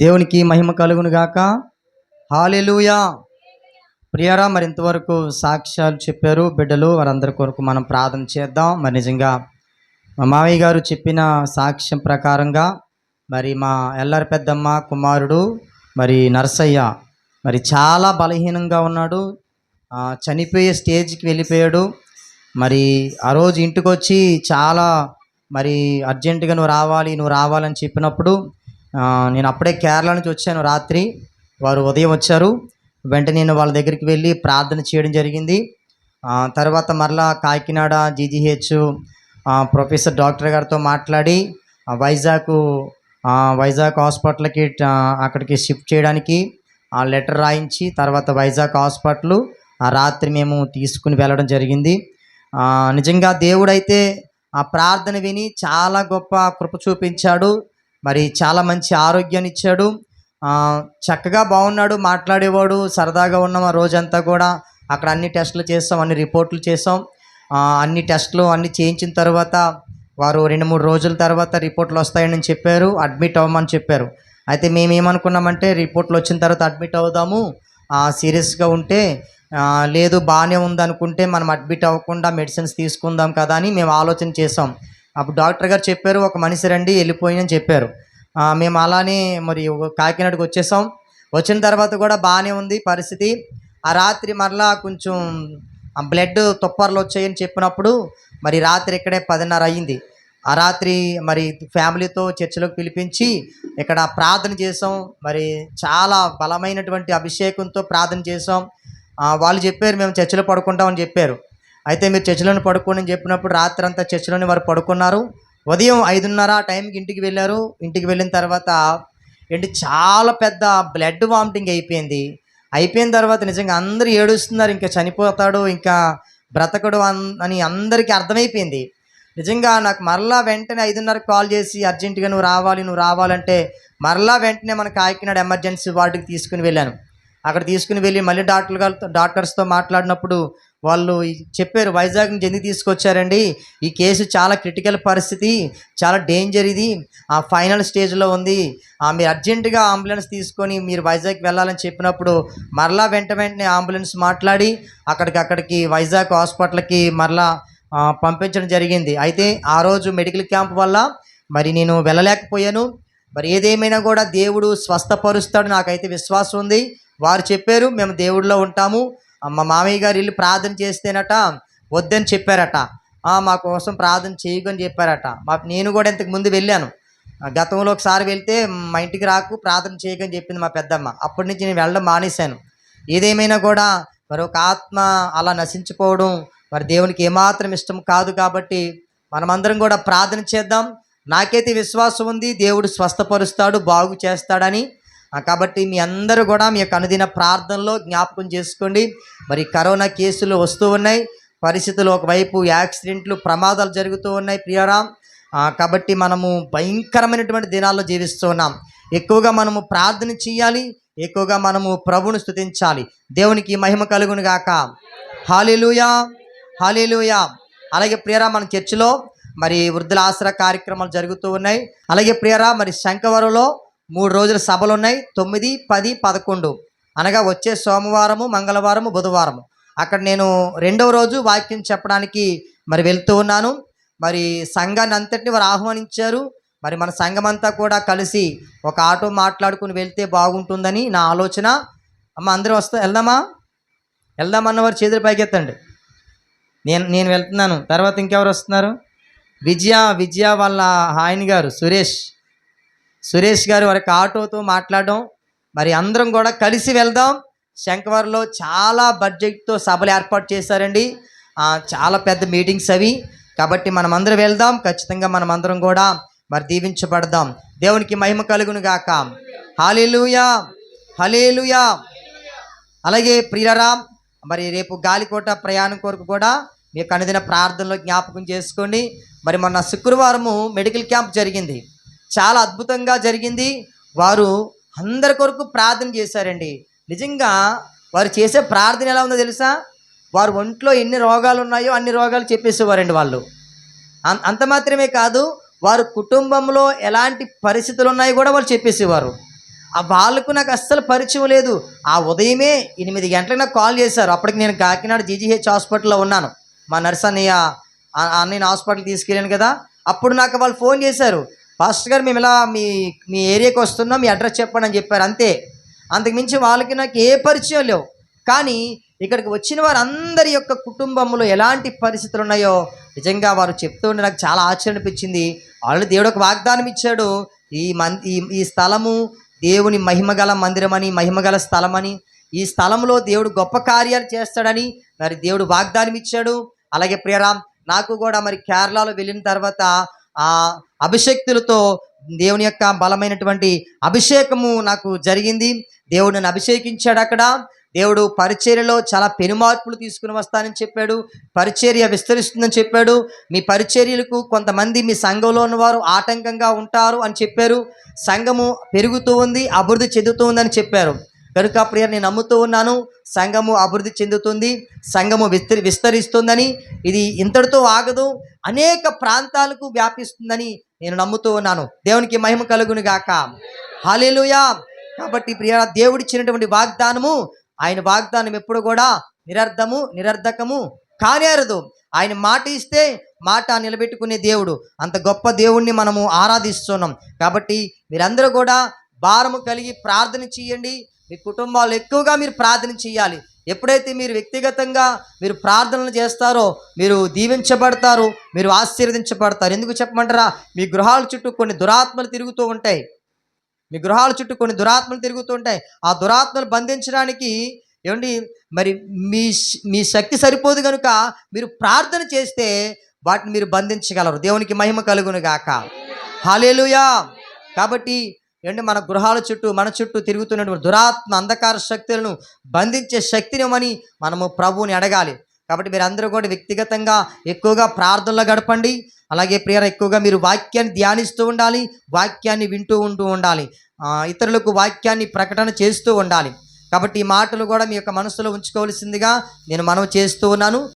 దేవునికి మహిమ కలుగును గాక. హాలెలూయా ప్రియరా మరి ఇంతవరకు సాక్ష్యాలు చెప్పారు బిడ్డలు వారందరి కొరకు మనం ప్రార్థన చేద్దాం. మరి నిజంగా మా మావయ్య గారు చెప్పిన సాక్ష్యం ప్రకారంగా మరి మా ఎల్లరి పెద్దమ్మ కుమారుడు మరి నరసయ్య మరి చాలా బలహీనంగా ఉన్నాడు. చనిపోయే స్టేజ్కి వెళ్ళిపోయాడు. మరి ఆ రోజు ఇంటికి వచ్చి చాలా మరి అర్జెంటుగా నువ్వు రావాలి నువ్వు రావాలని చెప్పినప్పుడు నేను అప్పుడే కేరళ నుంచి వచ్చాను రాత్రి. వారు ఉదయం వచ్చారు. వెంటనే నేను వాళ్ళ దగ్గరికి వెళ్ళి ప్రార్థన చేయడం జరిగింది. తర్వాత మరలా కాకినాడ జీజీహెచ్ ప్రొఫెసర్ డాక్టర్ గారితో మాట్లాడి వైజాగ్ వైజాగ్ హాస్పిటల్కి అక్కడికి షిఫ్ట్ చేయడానికి ఆ లెటర్ రాయించి తర్వాత వైజాగ్ హాస్పిటల్ ఆ రాత్రి మేము తీసుకుని వెళ్ళడం జరిగింది. నిజంగా దేవుడైతే ఆ ప్రార్థన విని చాలా గొప్ప కృప చూపించాడు. మరి చాలా మంచి ఆరోగ్యాన్ని ఇచ్చాడు చక్కగా బాగున్నాడు మాట్లాడేవాడు సరదాగా ఉన్నాం ఆ రోజంతా కూడా. అక్కడ అన్ని టెస్టులు చేస్తాం అన్ని రిపోర్ట్లు చేసాం అన్ని టెస్టులు అన్ని చేయించిన తర్వాత వారు రెండు మూడు రోజుల తర్వాత రిపోర్ట్లు వస్తాయని చెప్పారు అడ్మిట్ అవ్వమని చెప్పారు. అయితే మేము ఏమనుకున్నామంటే రిపోర్ట్లు వచ్చిన తర్వాత అడ్మిట్ అవుదాము సీరియస్గా ఉంటే లేదు బాగానే ఉందనుకుంటే మనం అడ్మిట్ అవ్వకుండా మెడిసిన్స్ తీసుకుందాం కదా అని మేము ఆలోచన చేసాం. అప్పుడు డాక్టర్ గారు చెప్పారు ఒక మనిషి రండి వెళ్ళిపోయిందని చెప్పారు. మేము అలానే మరి కాకినాడకు వచ్చేసాం. వచ్చిన తర్వాత కూడా బాగానే ఉంది పరిస్థితి. ఆ రాత్రి మరలా కొంచెం బ్లడ్ తుప్పర్లు వచ్చాయని చెప్పినప్పుడు మరి రాత్రి ఇక్కడే పదిన్నర అయ్యింది ఆ రాత్రి మరి ఫ్యామిలీతో చర్చిలోకి పిలిపించి ఇక్కడ ప్రార్థన చేసాం మరి చాలా బలమైనటువంటి అభిషేకంతో ప్రార్థన చేసాం వాళ్ళు చెప్పారు మేము చర్చిలో పడుకుంటామని చెప్పారు. అయితే మీరు చర్చిలోనే పడుకోండి అని చెప్పినప్పుడు రాత్రి అంతా చర్చిలోనే వారు పడుకున్నారు. ఉదయం ఐదున్నర ఆ టైంకి ఇంటికి వెళ్ళారు. ఇంటికి వెళ్ళిన తర్వాత ఏంటి చాలా పెద్ద బ్లడ్ వామిటింగ్ అయిపోయింది. అయిపోయిన తర్వాత నిజంగా అందరూ ఏడుస్తున్నారు ఇంకా చనిపోతాడు ఇంకా బ్రతకడు అన్- అని అందరికీ అర్థమైపోయింది. నిజంగా నాకు మరలా వెంటనే ఐదున్నరకు కాల్ చేసి అర్జెంటుగా నువ్వు రావాలి నువ్వు రావాలంటే మరలా వెంటనే మన కాకినాడ ఎమర్జెన్సీ వార్డుకి తీసుకుని వెళ్ళాను. అక్కడ తీసుకుని వెళ్ళి మళ్ళీ డాక్టర్ డాక్టర్స్తో మాట్లాడినప్పుడు వాళ్ళు చెప్పారు వైజాగ్ నుంచి ఎందుకు తీసుకొచ్చారండి. ఈ కేసు చాలా క్రిటికల్ పరిస్థితి చాలా డేంజర్ ఇది. ఆ ఫైనల్ స్టేజ్లో ఉంది. ఆ, మీరు అర్జెంటుగా అంబులెన్స్ తీసుకొని మీరు వైజాగ్ వెళ్ళాలని చెప్పినప్పుడు మరలా వెంట వెంటనే అంబులెన్స్ మాట్లాడి అక్కడికి అక్కడికి వైజాగ్ హాస్పిటల్కి మరలా పంపించడం జరిగింది. అయితే ఆ రోజు మెడికల్ క్యాంప్ వల్ల మరి నేను వెళ్ళలేకపోయాను. మరి ఏదేమైనా కూడా దేవుడు స్వస్థపరుస్తాడు నాకైతే విశ్వాసం ఉంది. వారు చెప్పారు మేము దేవుడిలో ఉంటాము. మా మామయ్య గారు వెళ్ళి ప్రార్థన చేస్తేనట వద్దని చెప్పారట. మా కోసం ప్రార్థన చేయకని చెప్పారట. మా నేను కూడా ఇంతకు ముందు వెళ్ళాను. గతంలో ఒకసారి వెళ్తే మా ఇంటికి రాకు ప్రార్థన చేయకని చెప్పింది మా పెద్దమ్మ. అప్పటి నుంచి నేను వెళ్ళడం మానేశాను. ఏదేమైనా కూడా మరి ఒక ఆత్మ అలా నశించిపోవడం మరి దేవునికి ఏమాత్రం ఇష్టం కాదు కాబట్టి మనమందరం కూడా ప్రార్థన చేద్దాం. నాకైతే విశ్వాసం ఉంది దేవుడు స్వస్థపరుస్తాడు బాగు చేస్తాడని కాబట్టి మీ అందరూ కూడా మీ యొక్క అనుదిన ప్రార్థనలో జ్ఞాపకం చేసుకోండి. మరి కరోనా కేసులు వస్తూ ఉన్నాయి. పరిస్థితులు ఒకవైపు యాక్సిడెంట్లు ప్రమాదాలు జరుగుతూ ఉన్నాయి ప్రియరామ్ కాబట్టి మనము భయంకరమైనటువంటి దినాల్లో జీవిస్తూ ఉన్నాం. ఎక్కువగా మనము ప్రార్థన చేయాలి ఎక్కువగా మనము ప్రభును స్థుతించాలి దేవునికి మహిమ కలుగును గాక. హాలీలుయా హాలీలుయా. అలాగే ప్రియరా మన చర్చిలో మరి వృద్ధుల ఆసరా కార్యక్రమాలు జరుగుతూ ఉన్నాయి. అలాగే ప్రియరా మరి శంకవరంలో మూడు రోజుల సభలు ఉన్నాయి తొమ్మిది పది పదకొండు. అనగా వచ్చే సోమవారము మంగళవారము బుధవారము. అక్కడ నేను రెండవ రోజు వాక్యం చెప్పడానికి మరి వెళ్తూ ఉన్నాను. మరి సంఘాన్ని అంతటిని వారు ఆహ్వానించారు. మరి మన సంఘం అంతా కూడా కలిసి ఒక ఆటో మాట్లాడుకుని వెళ్తే బాగుంటుందని నా ఆలోచన. అమ్మ అందరూ వస్తా వెళ్దామా? వెళ్దామన్నవారు చేతులు పైకెత్తండి. నేను నేను వెళ్తున్నాను. తర్వాత ఇంకెవరు వస్తున్నారు? విజయ విజయ వాళ్ళ ఆయన గారు సురేష్. సురేష్ గారు వారికి ఆటోతో మాట్లాడడం మరి అందరం కూడా కలిసి వెళ్దాం. శంకవరంలో చాలా బడ్జెట్తో సభలు ఏర్పాటు చేశారండి. చాలా పెద్ద మీటింగ్స్ అవి. కాబట్టి మనం అందరం వెళ్దాం. ఖచ్చితంగా మనం అందరం కూడా మరి దీవించబడదాం. దేవునికి మహిమ కలుగును గాక హాలేలుయా హలేలుయా అలాగే ప్రియరా మరి రేపు గాలికోట ప్రయాణం కొరకు కూడా మీ యొక్క అనుదిన ప్రార్థనలో జ్ఞాపకం చేసుకోండి. మరి మొన్న శుక్రవారము మెడికల్ క్యాంప్ జరిగింది. చాలా అద్భుతంగా జరిగింది. వారు అందరి కొరకు ప్రార్థన చేశారండి. నిజంగా వారు చేసే ప్రార్థన ఎలా ఉందో తెలుసా? వారు ఒంట్లో ఎన్ని రోగాలు ఉన్నాయో అన్ని రోగాలు చెప్పేసేవారండి వాళ్ళు. అంత మాత్రమే కాదు వారు కుటుంబంలో ఎలాంటి పరిస్థితులు ఉన్నాయో కూడా వాళ్ళు చెప్పేసేవారు. ఆ వాళ్ళకు నాకు అస్సలు పరిచయం లేదు. ఆ ఉదయమే ఎనిమిది గంటలకు నాకు కాల్ చేశారు. అప్పటికి నేను కాకినాడ జీజీహెచ్ హాస్పిటల్లో ఉన్నాను. మా నర్స్ అన్నయ్య అన్నయ్య హాస్పిటల్ తీసుకెళ్ళాను కదా. అప్పుడు నాకు వాళ్ళు ఫోన్ చేశారు. పాస్టర్ గారు మేము ఇలా మీ మీ ఏరియాకి వస్తున్నాం మీ అడ్రస్ చెప్పండి అని చెప్పారు అంతే. అంతకుమించి వాళ్ళకి నాకు ఏ పరిచయం లేవు. కానీ ఇక్కడికి వచ్చిన వారందరి యొక్క కుటుంబంలో ఎలాంటి పరిస్థితులు ఉన్నాయో నిజంగా వారు చెప్తూ ఉంటే నాకు చాలా ఆశ్చర్యం అనిపించింది. ఆల్రెడీ దేవుడు ఒక వాగ్దానం ఇచ్చాడు. ఈ మన్ ఈ ఈ స్థలము దేవుని మహిమగల మందిరమని మహిమగల స్థలమని ఈ స్థలంలో దేవుడు గొప్ప కార్యాలు చేస్తాడని మరి దేవుడు వాగ్దానం ఇచ్చాడు. అలాగే ప్రియరామ్ నాకు కూడా మరి కేరళలో వెళ్ళిన తర్వాత ఆ అభిషక్తులతో దేవుని యొక్క బలమైనటువంటి అభిషేకము నాకు జరిగింది. దేవుడు నన్ను అభిషేకించాడు అక్కడ. దేవుడు పరిచర్యలో చాలా పెనుమార్పులు తీసుకుని వస్తానని చెప్పాడు. పరిచర్య విస్తరిస్తుందని చెప్పాడు. మీ పరిచర్యలకు కొంతమంది మీ సంఘంలో ఉన్నవారు ఆటంకంగా ఉంటారు అని చెప్పారు. సంఘము పెరుగుతూ ఉంది అభివృద్ధి చెందుతూ ఉందని చెప్పారు. కనుక ప్రియ నేను నమ్ముతూ ఉన్నాను సంఘము అభివృద్ధి చెందుతుంది సంఘము విస్తరి విస్తరిస్తుందని ఇది ఇంతటితో ఆగదు అనేక ప్రాంతాలకు వ్యాపిస్తుందని నేను నమ్ముతూ ఉన్నాను. దేవునికి మహిమ కలుగును గాక. హాలేలుయా కాబట్టి ప్రియ దేవుడిచ్చినటువంటి వాగ్దానము ఆయన వాగ్దానం ఎప్పుడు కూడా నిరర్ధము నిరర్ధకము కానేరదు. ఆయన మాట ఇస్తే మాట నిలబెట్టుకునే దేవుడు. అంత గొప్ప దేవుణ్ణి మనము ఆరాధిస్తున్నాం. కాబట్టి మీరందరూ కూడా భారము కలిగి ప్రార్థన చేయండి. మీ కుటుంబాలు ఎక్కువగా మీరు ప్రార్థన చేయాలి. ఎప్పుడైతే మీరు వ్యక్తిగతంగా మీరు ప్రార్థనలు చేస్తారో మీరు దీవించబడతారు మీరు ఆశీర్వదించబడతారు. ఎందుకు చెప్పమంటారా? మీ గృహాల చుట్టూ కొన్ని దురాత్మలు తిరుగుతూ ఉంటాయి. మీ గృహాల చుట్టూ కొన్ని దురాత్మలు తిరుగుతూ ఉంటాయి. ఆ దురాత్మలు బంధించడానికి ఏమండి మరి మీ మీ శక్తి సరిపోదు కనుక మీరు ప్రార్థన చేస్తే వాటిని మీరు బంధించగలరు. దేవునికి మహిమ కలుగును గాక. హాలేలుయా. కాబట్టి ఏంటి? మన గృహాల చుట్టూ మన చుట్టూ తిరుగుతున్నటువంటి దురాత్మ అంధకార శక్తులను బంధించే శక్తినివ్వమని మనము ప్రభువుని అడగాలి. కాబట్టి మీరు అందరూ కూడా వ్యక్తిగతంగా ఎక్కువగా ప్రార్థనలో గడపండి. అలాగే ప్రియర ఎక్కువగా మీరు వాక్యాన్ని ధ్యానిస్తూ ఉండాలి వాక్యాన్ని వింటూ ఉంటూ ఉండాలి. ఇతరులకు వాక్యాన్ని ప్రకటన చేస్తూ ఉండాలి. కాబట్టి ఈ మాటలు కూడా మీ యొక్క మనసులో ఉంచుకోవాల్సిందిగా నేను మనవి చేస్తూ ఉన్నాను.